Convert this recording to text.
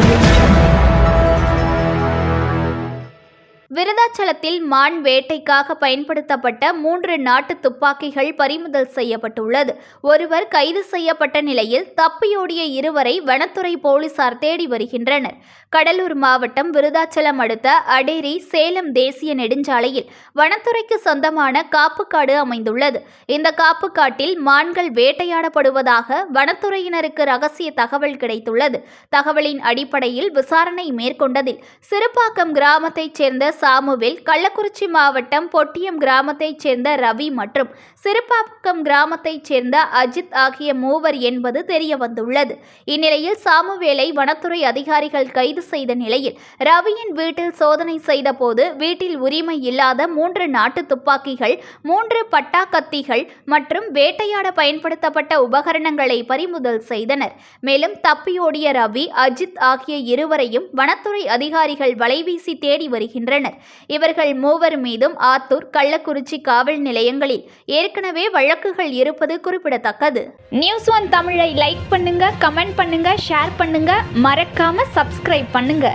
audio விருதாச்சலத்தில் மான் வேட்டைக்காக பயன்படுத்தப்பட்ட மூன்று நாட்டு துப்பாக்கிகள் பறிமுதல் செய்யப்பட்டுள்ளது. ஒருவர் கைது செய்யப்பட்ட நிலையில் தப்பியோடிய இருவரை வனத்துறை போலீசார் தேடி வருகின்றனர். கடலூர் மாவட்டம் விருதாச்சலம் அடுத்த அடேரி சேலம் தேசிய நெடுஞ்சாலையில் வனத்துறைக்கு சொந்தமான காப்புக்காடு அமைந்துள்ளது. இந்த காப்புக்காட்டில் மான்கள் வேட்டையாடப்படுவதாக வனத்துறையினருக்கு ரகசிய தகவல் கிடைத்துள்ளது. தகவலின் அடிப்படையில் விசாரணை மேற்கொண்டதில் சிறுபாக்கம் கிராமத்தைச் சேர்ந்த சாமுவேல் கள்ளக்குறிச்சி மாவட்டம் பொட்டியம் கிராமத்தைச் சேர்ந்த ரவி மற்றும் சிறுபாக்கம் கிராமத்தைச் சேர்ந்த அஜித் ஆகிய மூவர் என்பது தெரிய வந்துள்ளது இந்நிலையில் சாமுவேலை வனத்துறை அதிகாரிகள் கைது செய்த நிலையில் ரவியின் வீட்டில் சோதனை செய்தபோது வீட்டில் உரிமை இல்லாத மூன்று நாட்டு துப்பாக்கிகள் மூன்று பட்டா கத்திகள் மற்றும் வேட்டையாட பயன்படுத்தப்பட்ட உபகரணங்களை பறிமுதல் செய்தனர். மேலும் தப்பியோடிய ரவி அஜித் ஆகிய இருவரையும் வனத்துறை அதிகாரிகள் வலைவீசி தேடி வருகின்றனர். இவர்கள் மூவர் மீதும் ஆத்தூர் கள்ளக்குறிச்சி காவல் நிலையங்களில் ஏற்கனவே வழக்குகள் இருப்பது குறிப்பிடத்தக்கது. நியூஸ் ஒன் தமிழை லைக் பண்ணுங்க கமெண்ட் பண்ணுங்க ஷேர் பண்ணுங்க. மறக்காம சப்ஸ்கிரைப் பண்ணுங்க.